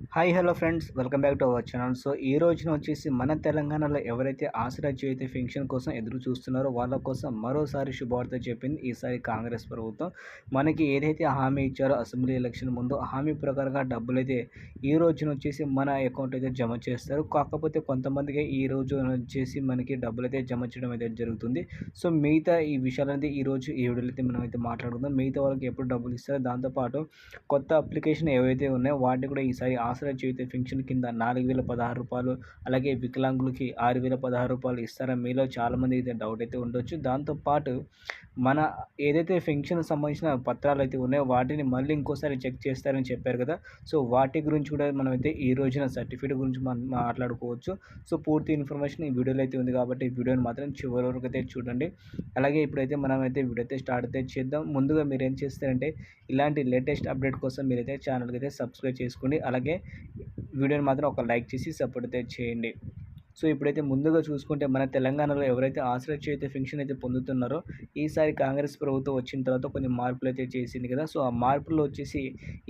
Hi hello friends. Welcome back to our channel. So ఈ రోజున వచ్చేసి మన తెలంగాణలో ఎవరైతే ఆసరా చేతి ఫెన్షన్ కోసం ఎదురు చూస్తున్నారో వాళ్ళ కోసం మరోసారి శుభవార్త చెప్పింది ఈసారి కాంగ్రెస్ ప్రభుత్వం. మనకి ఏదైతే హామీ ఇచ్చారో అసెంబ్లీ ఎలక్షన్ ముందు హామీ ప్రకారంగా డబ్బులు అయితే ఈ రోజున వచ్చేసి మన అకౌంట్ అయితే జమ చేస్తారు. కాకపోతే కొంతమందికి ఈ రోజు వచ్చేసి మనకి డబ్బులు అయితే జమ చేయడం అయితే జరుగుతుంది. సో మిగతా ఈ విషయాలనేది ఈ రోజు ఈ వీడియోలో అయితే మనం అయితే మాట్లాడుకుందాం. మిగతా వాళ్ళకి ఎప్పుడు డబ్బులు ఇస్తారో దాంతోపాటు కొత్త అప్లికేషన్ ఏవైతే ఉన్నాయో వాటిని కూడా ఈసారి ఆసరా జీవిత పెన్షన్ కింద నాలుగు వేల పదహారు రూపాయలు అలాగే వికలాంగులకి ఆరు వేల పదహారు రూపాయలు ఇస్తారా? మీలో చాలామంది అయితే డౌట్ అయితే ఉండొచ్చు. దాంతోపాటు మన ఏదైతే పెన్షన్ సంబంధించిన పత్రాలు అయితే ఉన్నాయో వాటిని మళ్ళీ ఇంకోసారి చెక్ చేస్తారని చెప్పారు కదా. సో వాటి గురించి కూడా మనం అయితే ఈ రోజున సర్టిఫికేట్ గురించి మనం మాట్లాడుకోవచ్చు. సో పూర్తి ఇన్ఫర్మేషన్ ఈ వీడియోలో అయితే ఉంది కాబట్టి ఈ వీడియోని మాత్రం చివరి వరకు అయితే చూడండి. అలాగే ఇప్పుడైతే మనం అయితే వీడియో అయితే స్టార్ట్ అయితే చేద్దాం. ముందుగా మీరు ఏం చేస్తారంటే ఇలాంటి లేటెస్ట్ అప్డేట్ కోసం మీరైతే ఛానల్కి అయితే సబ్స్క్రైబ్ చేసుకోండి. అలాగే వీడియోని మాత్రం ఒక లైక్ చేసి సపోర్ట్ అయితే చేయండి. సో ఇప్పుడైతే ముందుగా చూసుకుంటే మన తెలంగాణలో ఎవరైతే ఆశ్రయ చేత పెన్షన్ అయితే పొందుతున్నారో ఈసారి కాంగ్రెస్ ప్రభుత్వం వచ్చిన తర్వాత కొన్ని మార్పులు అయితే చేసింది కదా. సో ఆ మార్పులు వచ్చేసి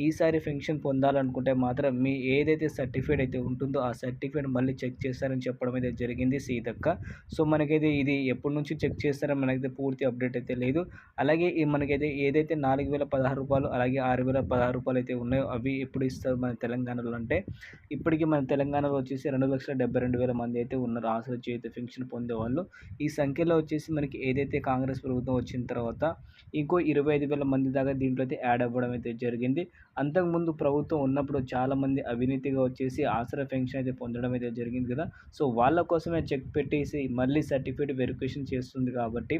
ఈసారి పెన్షన్ పొందాలనుకుంటే మాత్రం మీ ఏదైతే సర్టిఫికేట్ అయితే ఉంటుందో ఆ సర్టిఫికేట్ మళ్ళీ చెక్ చేస్తారని చెప్పడం అయితే జరిగింది సీతక్క. సో మనకైతే ఇది ఎప్పటి నుంచి చెక్ చేస్తారని మనకైతే పూర్తి అప్డేట్ అయితే లేదు. అలాగే మనకైతే ఏదైతే నాలుగు వేల పదహారు రూపాయలు అలాగే ఆరు వేల పదహారు రూపాయలు అయితే ఉన్నాయో అవి ఎప్పుడు ఇస్తారు మన తెలంగాణలో అంటే ఇప్పటికీ మన తెలంగాణలో వచ్చేసి రెండు లక్షల డెబ్బై రెండు వేల మంది అయితే ఉన్నారు ఆసరా చేత పెన్షన్ పొందేవాళ్ళు ఈ సంఖ్యలో వచ్చేసి మనకి ఏదైతే కాంగ్రెస్ ప్రభుత్వం వచ్చిన తర్వాత ఇంకో ఇరవై ఐదు వేల మంది దాకా దీంట్లో అయితే యాడ్ అవ్వడం అయితే జరిగింది. అంతకుముందు ప్రభుత్వం ఉన్నప్పుడు చాలామంది అవినీతిగా వచ్చేసి ఆసరా పెన్షన్ అయితే పొందడం అయితే జరిగింది కదా. సో వాళ్ళ కోసమే చెక్ పెట్టేసి మళ్ళీ సర్టిఫికేట్ వెరిఫికేషన్ చేస్తుంది కాబట్టి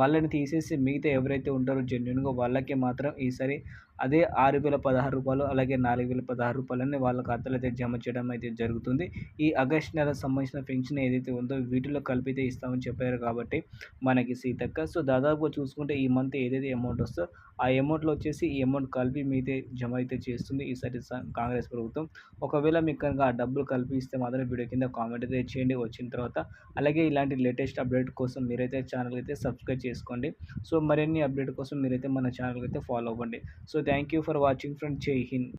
వాళ్ళని తీసేసి మిగతా ఎవరైతే ఉంటారో జెన్యున్గా వాళ్ళకే మాత్రం ఈసారి అదే ఆరు వేల పదహారు రూపాయలు అలాగే నాలుగు వేల పదహారు రూపాయలని వాళ్ళ ఖాతాలో అయితే జమ చేయడం అయితే జరుగుతుంది. ఈ ఆగస్ట్ నెలకు సంబంధించిన పెన్షన్ ఏదైతే ఉందో వీటిలో కలిపితే ఇస్తామని చెప్పారు కాబట్టి మనకి సీతక్క. సో దాదాపుగా చూసుకుంటే ఈ మంత్ ఏదైతే అమౌంట్ వస్తుందో ఆ అమౌంట్లో వచ్చేసి ఈ అమౌంట్ కలిపి మీతే జమ అయితే చేస్తుంది ఈసారి కాంగ్రెస్ ప్రభుత్వం. ఒకవేళ మీకు కనుక ఆ డబ్బులు కలిపి ఇస్తే మాత్రం వీడియో కింద కామెంట్ అయితే చేయండి. వచ్చిన తర్వాత అలాగే ఇలాంటి లేటెస్ట్ అప్డేట్ కోసం మీరైతే ఛానల్ అయితే సబ్స్క్రైబ్ చేసుకోండి. సో మరిన్ని అప్డేట్ కోసం మీరైతే మన ఛానల్ అయితే ఫాలో అవ్వండి. So Thank you for watching friends. Jai Hind.